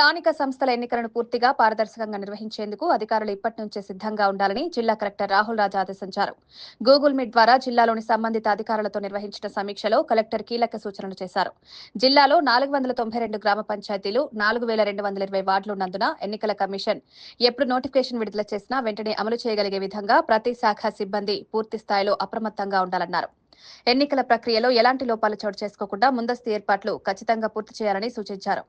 స్థానిక సంస్థల ఎన్నికలను పూర్తిగా పారదర్శకంగా నిర్వహించేందుకు అధికారులు ఇప్పటి నుంచే సిద్ధంగా ఉండాలని జిల్లా కలెక్టర్ రాహుల్ రాజ్ ఆదేశించారు. గూగుల్ మీట్ ద్వారా జిల్లాలోని సంబంధిత అధికారులతో నిర్వహించిన సమీక్షలో కలెక్టర్ కీలక సూచనలు చేశారు. జిల్లాలో నాలుగు వందల తొంభై రెండు గ్రామ పంచాయతీలు నాలుగు వేల రెండు వందల ఇరవై వార్డులు ఉన్నందున ఎన్నికల కమిషన్ ఎప్పుడు నోటిఫికేషన్ విడుదల చేసినా వెంటనే అమలు చేయగలిగే విధంగా ప్రతి శాఖ సిబ్బంది పూర్తి స్థాయిలో అప్రమత్తంగా ఉండాలన్నారు. ఎన్నికల ప్రక్రియలో ఎలాంటి లోపాలు చోటు చేసుకోకుండా ముందస్తు ఏర్పాట్లు ఖచ్చితంగా పూర్తి చేయాలని సూచించారు.